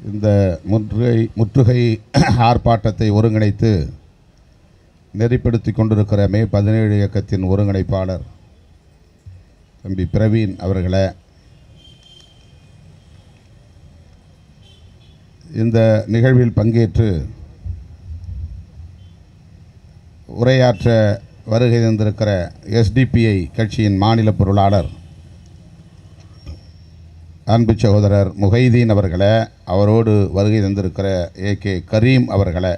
இந்த முற்றுகை முற்றுகை ஆர்ப்பாட்டத்தை ஒருங்கிணைத்து நெறிப்படுத்தி கொண்டிருக்கிற மே பதினேழு இயக்கத்தின் ஒருங்கிணைப்பாளர் தம்பி பிரவீன் அவர்களை இந்த நிகழ்வில் பங்கேற்று உரையாற்ற வருகை தந்திருக்கிற எஸ்டிபிஐ கட்சியின் மாநில பொருளாளர் அன்பு சகோதரர் முகைதீன் அவர்களே அவரோடு வருகை தந்திருக்கிற ஏ கே கரீம் அவர்களே.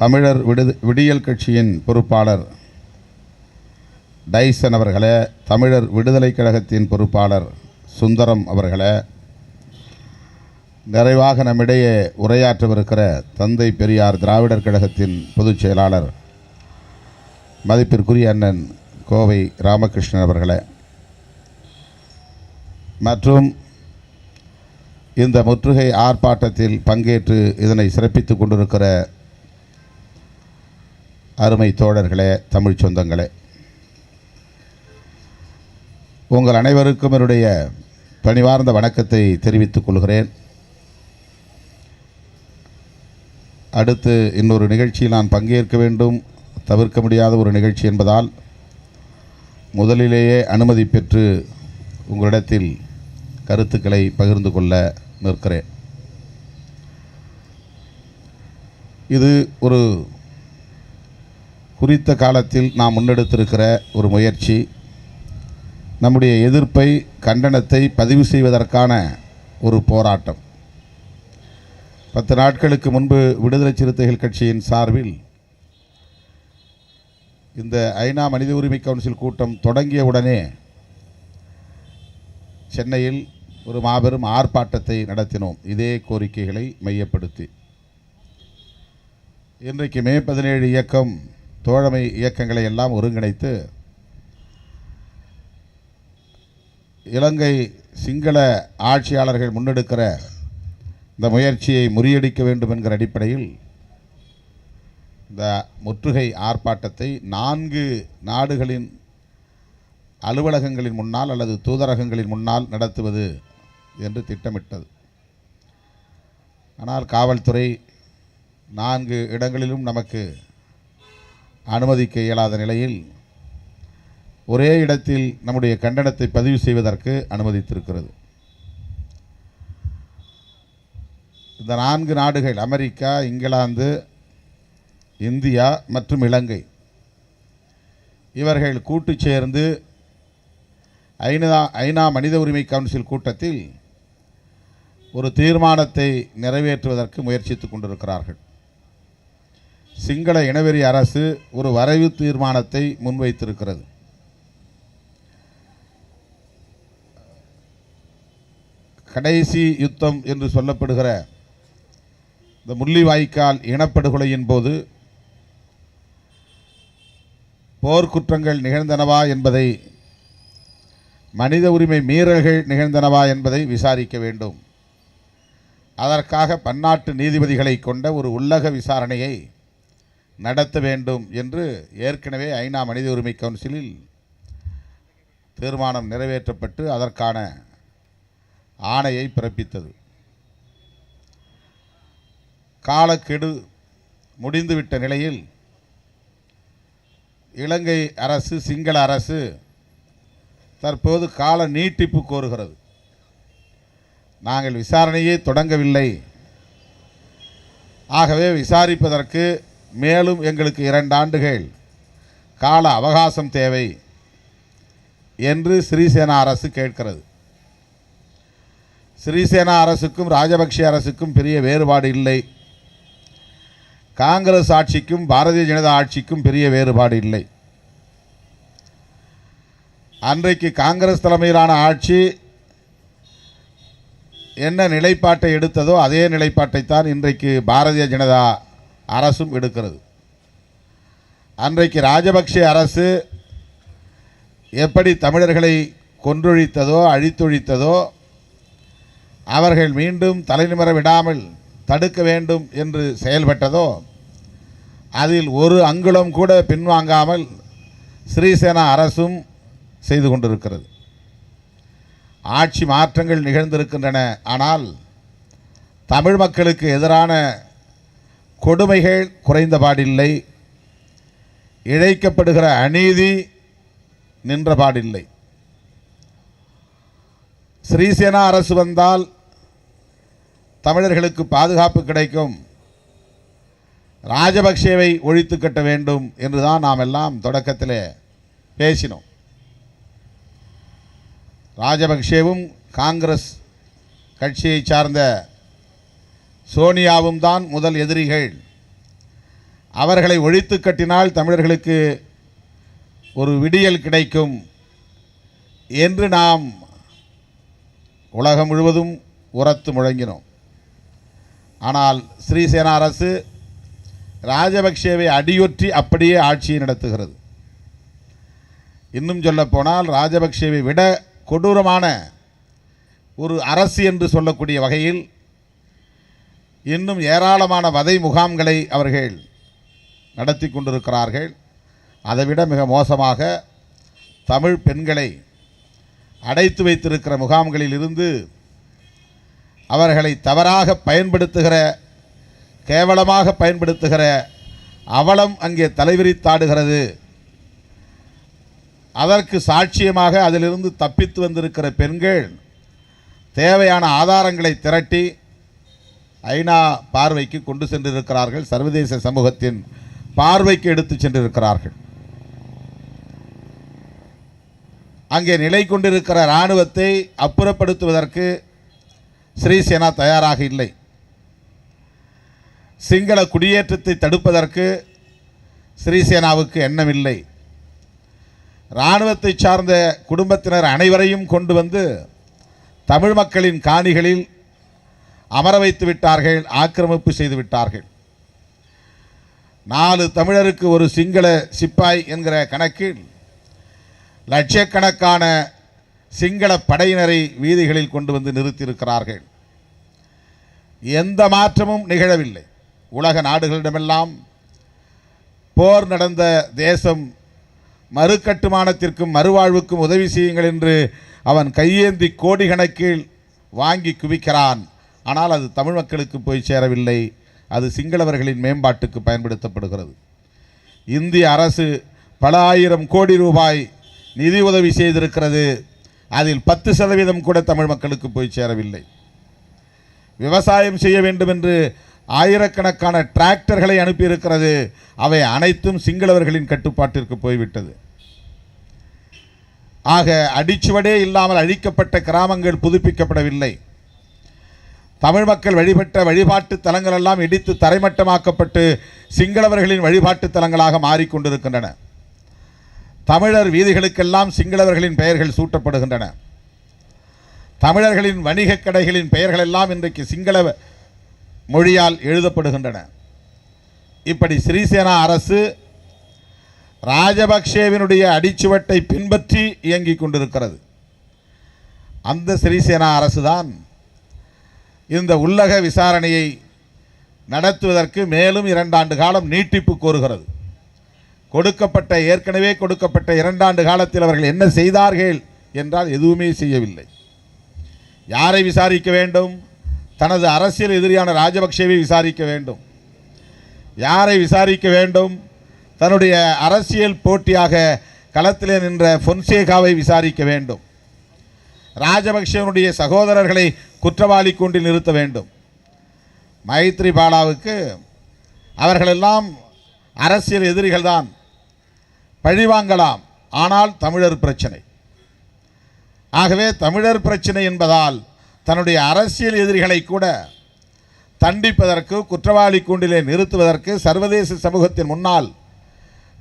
தமிழர் விடு விடியல் கட்சியின் பொறுப்பாளர் டைசன் அவர்களே தமிழர் விடுதலை கழகத்தின் பொறுப்பாளர் சுந்தரம் அவர்களே. நிறைவாக நம்மிடையே உரையாற்றவிருக்கிற தந்தை பெரியார் திராவிடர் கழகத்தின் பொதுச் செயலாளர் மதிப்பிற்குரிய அண்ணன் கோவை ராமகிருஷ்ணன் அவர்களே. மற்றும் இந்த முற்றுகை ஆர்ப்பாட்டத்தில் பங்கேற்று இதனை சிறப்பித்துக் கொண்டிருக்கிற அருமை தோழர்களே தமிழ் சொந்தங்களே. உங்கள் அனைவருக்கும் என்னுடைய பணிவார்ந்த வணக்கத்தை தெரிவித்துக் கொள்கிறேன். அடுத்து இன்னொரு நிகழ்ச்சியில் நான் பங்கேற்க வேண்டும். தவிர்க்க முடியாத ஒரு நிகழ்ச்சி என்பதால் முதலிலேயே அனுமதி பெற்று உங்களிடத்தில் கருத்துக்களை பகிர்ந்து கொள்ள நிற்கிறேன். இது ஒரு குறித்த காலத்தில் நாம் முன்னெடுத்திருக்கிற ஒரு முயற்சி. நம்முடைய எதிர்ப்பை கண்டனத்தை பதிவு செய்வதற்கான ஒரு போராட்டம். பத்து நாட்களுக்கு முன்பு விடுதலை சிறுத்தைகள் கட்சியின் சார்பில் இந்த ஐநா மனித உரிமை கவுன்சில் கூட்டம் தொடங்கிய உடனே சென்னையில் ஒரு மாபெரும் ஆர்ப்பாட்டத்தை நடத்தினோம். இதே கோரிக்கைகளை மையப்படுத்தி. இன்றைக்கு மே பதினேழு இயக்கம் தோழமை இயக்கங்களை எல்லாம் ஒருங்கிணைத்து இலங்கை சிங்கள ஆட்சியாளர்கள் முன்னெடுக்கிற இந்த முயற்சியை முறியடிக்க வேண்டும் என்கிற அடிப்படையில் இந்த முற்றுகை ஆர்ப்பாட்டத்தை நான்கு நாடுகளின் அலுவலகங்களின் முன்னால் அல்லது தூதரகங்களின் முன்னால் நடத்துவது என்று திட்டமிட்டது. ஆனால் காவல்துறை நான்கு இடங்களிலும் நமக்கு அனுமதிக்க இயலாத நிலையில் ஒரே இடத்தில் நம்முடைய கண்டனத்தை பதிவு செய்வதற்கு அனுமதித்திருக்கிறது. இந்த நான்கு நாடுகள் அமெரிக்கா இங்கிலாந்து இந்தியா மற்றும் இலங்கை இவர்கள் கூட்டு சேர்ந்து ஐநா ஐநா மனித உரிமை கவுன்சில் கூட்டத்தில் ஒரு தீர்மானத்தை நிறைவேற்றுவதற்கு முயற்சித்துக் கொண்டிருக்கிறார்கள். சிங்கள இனவெறி அரசு ஒரு வரைவு தீர்மானத்தை முன்வைத்திருக்கிறது. கடைசி யுத்தம் என்று சொல்லப்படுகிற இந்த முள்ளிவாய்க்கால் இனப்படுகொலையின் போது போர்க்குற்றங்கள் நிகழ்ந்தனவா என்பதை மனித உரிமை மீறல்கள் நிகழ்ந்தனவா என்பதை விசாரிக்க வேண்டும். அதற்காக பன்னாட்டு நீதிபதிகளை கொண்ட ஒரு உள்ளக விசாரணையை நடத்த வேண்டும் என்று ஏற்கனவே ஐநா மனித உரிமை கவுன்சிலில் தீர்மானம் நிறைவேற்றப்பட்டு அதற்கான ஆணையை பிறப்பித்தது. காலக்கெடு முடிந்துவிட்ட நிலையில் இலங்கை அரசு சிங்கள அரசு தற்போது கால நீட்டிப்பு கோருகிறது. நாங்கள் விசாரணையே தொடங்கவில்லை. ஆகவே விசாரிப்பதற்கு மேலும் எங்களுக்கு இரண்டு ஆண்டுகள் கால அவகாசம் தேவை என்று ஸ்ரீசேனா அரசு கேட்கிறது. ஸ்ரீசேனா அரசுக்கும் ராஜபக்ஷ அரசுக்கும் பெரிய வேறுபாடு இல்லை. காங்கிரஸ் ஆட்சிக்கும் பாரதிய ஜனதா ஆட்சிக்கும் பெரிய வேறுபாடு இல்லை. அன்றைக்கு காங்கிரஸ் தலைமையிலான ஆட்சி என்ன நிலைப்பாட்டை எடுத்ததோ அதே நிலைப்பாட்டைத்தான் இன்றைக்கு பாரதிய ஜனதா அரசும் எடுக்கிறது. அன்றைக்கு ராஜபக்ஷ அரசு எப்படி தமிழர்களை கொன்றொழித்ததோ அழித்தொழித்ததோ அவர்கள் மீண்டும் தலைநிமர விடாமல் தடுக்க வேண்டும் என்று செயல்பட்டதோ அதில் ஒரு அங்குலம் கூட பின்வாங்காமல் ஸ்ரீசேனா அரசும் செய்து கொண்டிருக்கிறது. ஆட்சி மாற்றங்கள் நிகழ்ந்திருக்கின்றன. ஆனால் தமிழ் மக்களுக்கு எதிரான கொடுமைகள் குறைந்தபாடில்லை. இழைக்கப்படுகிற அநீதி நின்றபாடில்லை. ஸ்ரீசேனா அரசு வந்தால் தமிழர்களுக்கு பாதுகாப்பு கிடைக்கும். ராஜபக்சேவை ஒழித்து கட்ட வேண்டும் என்றுதான் நாம் எல்லாம் தொடக்கத்தில் பேசினோம். ராஜபக்சேவும் காங்கிரஸ் கட்சியை சார்ந்த சோனியாவும் தான் முதல் எதிரிகள். அவர்களை ஒழித்து கட்டினால் தமிழர்களுக்கு ஒரு விடியல் கிடைக்கும் என்று நாம் உலகம் முழுவதும் உரத்து முழங்கினோம். ஆனால் ஸ்ரீசேனா அரசு ராஜபக்சேவை அடியொற்றி அப்படியே ஆட்சியை நடத்துகிறது. இன்னும் சொல்லப்போனால் ராஜபக்சேவை விட கொடூரமான ஒரு அரசு என்று சொல்லக்கூடிய வகையில் இன்னும் ஏராளமான வதை முகாம்களை அவர்கள் நடத்தி கொண்டிருக்கிறார்கள். அதைவிட மிக மோசமாக தமிழ் பெண்களை அடைத்து வைத்திருக்கிற முகாம்களில் இருந்து அவர்களை தவறாக பயன்படுத்துகிற கேவலமாக பயன்படுத்துகிற அவலம் அங்கே தலைவிரித்தாடுகிறது. அதற்கு சாட்சியமாக அதிலிருந்து தப்பித்து வந்திருக்கிற பெண்கள் தேவையான ஆதாரங்களை திரட்டி ஐநா பார்வைக்கு கொண்டு சென்றிருக்கிறார்கள். சர்வதேச சமூகத்தின் பார்வைக்கு எடுத்து சென்றிருக்கிறார்கள். அங்கே நிலை கொண்டிருக்கிற இராணுவத்தை அப்புறப்படுத்துவதற்கு ஸ்ரீசேனா தயாராக இல்லை. சிங்கள குடியேற்றத்தை தடுப்பதற்கு ஸ்ரீசேனாவுக்கு எண்ணமில்லை. இராணுவத்தை சார்ந்த குடும்பத்தினர் அனைவரையும் கொண்டு வந்து தமிழ் மக்களின் காணிகளில் அமர வைத்து விட்டார்கள் ஆக்கிரமிப்பு செய்து விட்டார்கள். நாலு தமிழருக்கு ஒரு சிங்கள சிப்பாய் என்கிற கணக்கில் லட்சக்கணக்கான சிங்கள படையினரை வீதிகளில் கொண்டு வந்து நிறுத்தியிருக்கிறார்கள். எந்த மாற்றமும் நிகழவில்லை. உலக நாடுகளிடமெல்லாம் போர் நடந்த தேசம் மறுகட்டுமானத்திற்கும் மறுவாழ்வுக்கும் உதவி செய்யுங்கள் என்று அவன் கையேந்தி கோடி கணக்கில் வாங்கி குவிக்கிறான். ஆனால் அது தமிழ் மக்களுக்கு போய் சேரவில்லை. அது சிங்களவர்களின் மேம்பாட்டுக்கு பயன்படுத்தப்படுகிறது. இந்திய அரசு பல ஆயிரம் கோடி ரூபாய் நிதி உதவி செய்திருக்கிறது. அதில் பத்து சதவீதம் கூட தமிழ் மக்களுக்கு போய் சேரவில்லை. விவசாயம் செய்ய வேண்டும் என்று ஆயிரக்கணக்கான டிராக்டர்களை அனுப்பியிருக்கிறது. அவை அனைத்தும் சிங்களவர்களின் கட்டுப்பாட்டிற்கு போய்விட்டது. ஆக அடிச்சுவடே இல்லாமல் அழிக்கப்பட்ட கிராமங்கள் புதுப்பிக்கப்படவில்லை. தமிழ் மக்கள் வழிபட்ட வழிபாட்டு தலங்கள் எல்லாம் இடித்து தரைமட்டமாக்கப்பட்டு சிங்களவர்களின் வழிபாட்டு தலங்களாக மாறிக்கொண்டிருக்கின்றன. தமிழர் வீதிகளுக்கெல்லாம் சிங்களவர்களின் பெயர்கள் சூட்டப்படுகின்றன. தமிழர்களின் வணிகக் கடைகளின் பெயர்கள் எல்லாம் இன்றைக்கு சிங்கள மொழியால் எழுதப்படுகின்றன. இப்படி ஸ்ரீசேனா அரசு ராஜபக்சேவினுடைய அடிச்சுவட்டை பின்பற்றி இயங்கிக் கொண்டிருக்கிறது. அந்த ஸ்ரீசேனா அரசுதான் இந்த உள்ளக விசாரணையை நடத்துவதற்கு மேலும் இரண்டாண்டு காலம் நீட்டிப்பு கோருகிறது. கொடுக்கப்பட்ட ஏற்கனவே கொடுக்கப்பட்ட இரண்டாண்டு காலத்தில் அவர்கள் என்ன செய்தார்கள் என்றால் எதுவுமே செய்யவில்லை. யாரை விசாரிக்க வேண்டும்? தனது அரசியல் எதிரியான ராஜபக்சேவை விசாரிக்க வேண்டும். யாரை விசாரிக்க வேண்டும்? தன்னுடைய அரசியல் போட்டியாக களத்திலே நின்ற பொன்சேகாவை விசாரிக்க வேண்டும். ராஜபக்சேவனுடைய சகோதரர்களை குற்றவாளி கொண்டு நிறுத்த வேண்டும். மைத்ரிபாலாவுக்கு அவர்களெல்லாம் அரசியல் எதிரிகள்தான். பழிவாங்கலாம். ஆனால் தமிழர் பிரச்சனை. ஆகவே தமிழர் பிரச்சனை என்பதால் தன்னுடைய அரசியல் எதிரிகளை கூட தண்டிப்பதற்கு குற்றவாளி கூண்டிலே நிறுத்துவதற்கு சர்வதேச சமூகத்தின் முன்னால்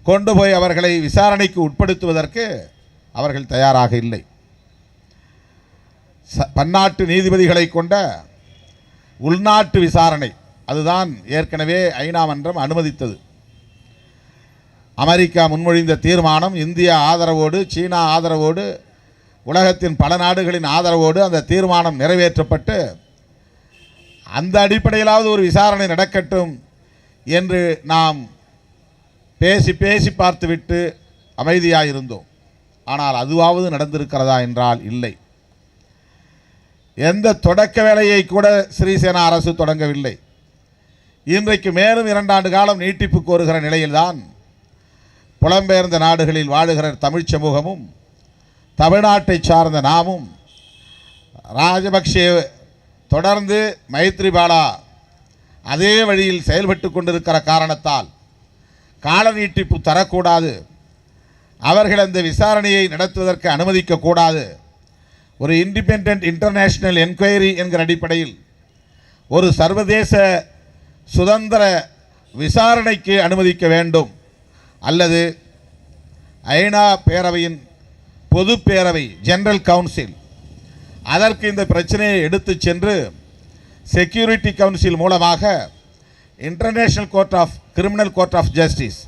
கொண்டு போய் அவர்களை விசாரணைக்கு உட்படுத்துவதற்கு அவர்கள் தயாராக இல்லை. ச- பன்னாட்டு நீதிபதிகளை கொண்ட உள்நாட்டு விசாரணை அதுதான் ஏற்கனவே ஐநா மன்றம் அனுமதித்தது. அமெரிக்கா முன்மொழிந்த தீர்மானம் இந்தியா ஆதரவோடு சீனா ஆதரவோடு உலகத்தின் பல நாடுகளின் ஆதரவோடு அந்த தீர்மானம் நிறைவேற்றப்பட்டு அந்த அடிப்படையிலாவது ஒரு விசாரணை நடக்கட்டும் என்று நாம் பேசி பேசி பார்த்துவிட்டு அமைதியாக இருந்தோம் ஆனால் அதுவாவது நடந்திருக்கிறதா என்றால் இல்லை. எந்த தொடக்க வேலையை கூட ஸ்ரீசேனா அரசு தொடங்கவில்லை. இன்றைக்கு மேலும் இரண்டாண்டு காலம் நீட்டிப்பு கோருகிற நிலையில்தான் புலம்பெயர்ந்த நாடுகளில் வாழுகிற தமிழ்ச் சமூகமும் தமிழ்நாட்டை சார்ந்த நாமும் ராஜபக்சே தொடர்ந்து மைத்ரிபாலா அதே வழியில் செயல்பட்டு கொண்டிருக்கிற காரணத்தால் கால நீட்டிப்பு தரக்கூடாது. அவர்கள் அந்த விசாரணையை நடத்துவதற்கு அனுமதிக்கக்கூடாது ஒரு இண்டிபெண்ட் இன்டர்நேஷ்னல் என்கொயரி என்கிற அடிப்படையில் ஒரு சர்வதேச சுதந்திர விசாரணைக்கு அனுமதிக்க வேண்டும். அல்லது ஐநா பேரவையின் பொது பேரவை ஜெனரல் கவுன்சில் அதற்கு இந்த பிரச்சனையை எடுத்து சென்று செக்யூரிட்டி கவுன்சில் மூலமாக international court of criminal court of justice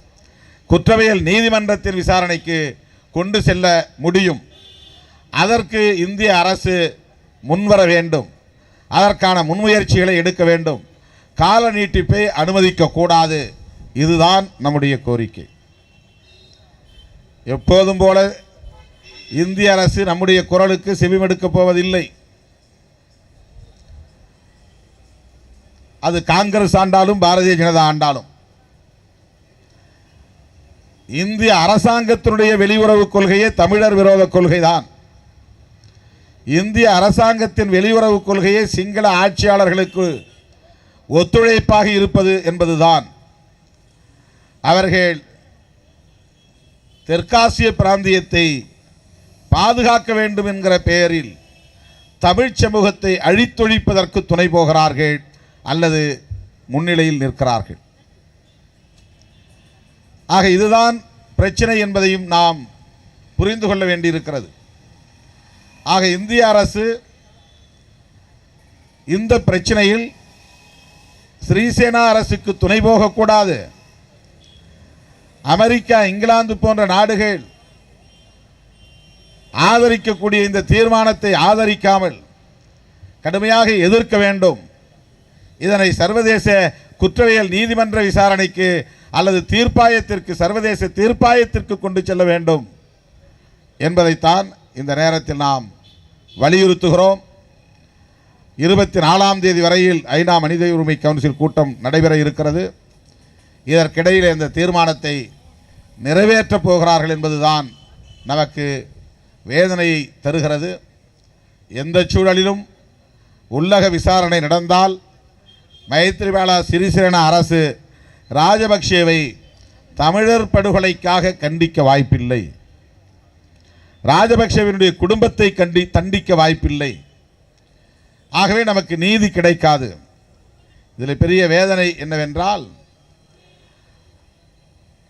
குற்றவியல் நீதிமன்றத்தின் விசாரணைக்கு கொண்டு செல்ல முடியும். அதற்கு இந்திய அரசு முன்வர வேண்டும். அதற்கான முன்முயற்சிகளை எடுக்க வேண்டும். கால நீட்டிப்பை அனுமதிக்கக்கூடாது இதுதான் நம்முடைய கோரிக்கை. எப்போதும் போல இந்திய அரசு நம்முடைய குரலுக்கு செவிமடுக்கப் போவதில்லை. அது காங்கிரஸ் ஆண்டாலும் பாரதிய ஜனதா ஆண்டாலும். இந்திய அரசாங்கத்தினுடைய வெளியுறவு கொள்கையே தமிழர் விரோத கொள்கைதான். இந்திய அரசாங்கத்தின் வெளியுறவு கொள்கையே சிங்கள ஆட்சியாளர்களுக்கு ஒத்துழைப்பாக இருப்பது என்பதுதான். அவர்கள் தெற்காசிய பிராந்தியத்தை பாதுகாக்க வேண்டும் என்கிற பெயரில் தமிழ் சமூகத்தை அழித்தொழிப்பதற்கு துணை போகிறார்கள் அல்லது முன்னிலையில் நிற்கிறார்கள். ஆக இதுதான் பிரச்சனை என்பதையும் நாம் புரிந்து கொள்ள வேண்டியிருக்கிறது. ஆக இந்திய அரசு இந்த பிரச்சனையில் ஸ்ரீசேனா அரசுக்கு துணை போகக்கூடாது. அமெரிக்கா இங்கிலாந்து போன்ற நாடுகள் ஆதரிக்கக்கூடிய இந்த தீர்மானத்தை ஆதரிக்காமல் கடுமையாக எதிர்க்க வேண்டும். இதனை சர்வதேச குற்றவியல் நீதிமன்ற விசாரணைக்கு அல்லது தீர்ப்பாயத்திற்கு சர்வதேச தீர்ப்பாயத்திற்கு கொண்டு செல்ல வேண்டும் என்பதைத்தான் இந்த நேரத்தில் நாம் வலியுறுத்துகிறோம். இருபத்தி நாலாம் தேதி வரையில் ஐநா மனித உரிமை கவுன்சில் கூட்டம் நடைபெற இருக்கிறது. இதற்கிடையில் இந்த தீர்மானத்தை நிறைவேற்றப் போகிறார்கள் என்பதுதான் நமக்கு வேதனையை தருகிறது. எந்த சூழலிலும் உள்ளக விசாரணை நடந்தால் மைத்ரிபால சிறிசேன அரசு ராஜபக்சேவை தமிழர் படுகொலைக்காக கண்டிக்க வாய்ப்பில்லை. ராஜபக்சேவினுடைய குடும்பத்தை கண்டி தண்டிக்க வாய்ப்பில்லை. ஆகவே நமக்கு நீதி கிடைக்காது. இதில் பெரிய வேதனை என்னவென்றால்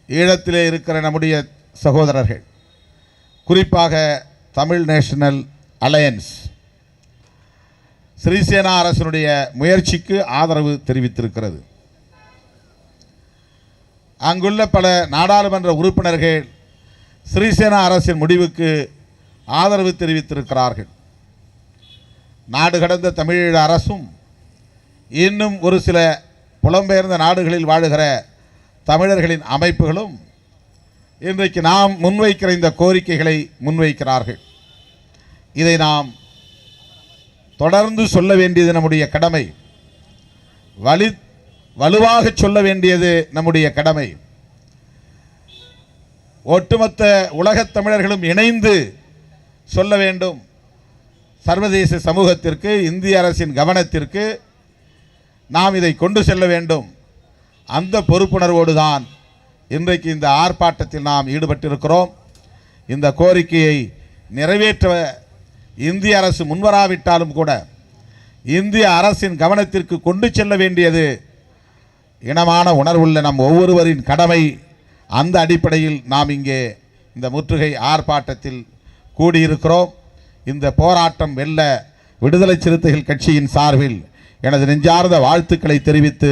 ஈழத்திலே இருக்கிற நம்முடைய சகோதரர்கள் குறிப்பாக தமிழ் நேஷனல் அலையன்ஸ். ஸ்ரீசேனா அரசனுடைய முயற்சிக்கு ஆதரவு தெரிவித்திருக்கிறது. அங்குள்ள பல நாடாளுமன்ற உறுப்பினர்கள் ஸ்ரீசேனா அரசின் முடிவுக்கு ஆதரவு தெரிவித்திருக்கிறார்கள். நாடு கடந்த தமிழீழ அரசும் இன்னும் ஒரு சில புலம்பெயர்ந்த நாடுகளில் வாழுகிற தமிழர்களின் அமைப்புகளும் இன்றைக்கு நாம் முன்வைக்கிற இந்த கோரிக்கைகளை முன்வைக்கிறார்கள். இதை நாம் தொடர்ந்து சொல்ல வேண்டியது நம்முடைய கடமை. வலி வலுவாக சொல்ல வேண்டியது நம்முடைய கடமை. ஒட்டுமொத்த உலகத் தமிழர்களும் இணைந்து சொல்ல வேண்டும். சர்வதேச சமூகத்திற்கு இந்திய அரசின் கவனத்திற்கு நாம் இதை கொண்டு செல்ல வேண்டும். அந்த பொறுப்புணர்வோடு தான் இன்றைக்கு இந்த ஆர்ப்பாட்டத்தில் நாம் ஈடுபட்டிருக்கிறோம். இந்த கோரிக்கையை நிறைவேற்ற இந்திய அரசு முன்வராவிட்டாலும் கூட இந்திய அரசின் கவனத்திற்கு கொண்டு செல்ல வேண்டியது இனமான உணர்வுள்ள நம் ஒவ்வொருவரின் கடமை. அந்த அடிப்படையில் நாம் இங்கே இந்த முற்றுகை ஆர்ப்பாட்டத்தில் கூடியிருக்கிறோம். இந்த போராட்டம் வெல்ல விடுதலை சிறுத்தைகள் கட்சியின் சார்பில் எனது நெஞ்சார்ந்த வாழ்த்துக்களை தெரிவித்து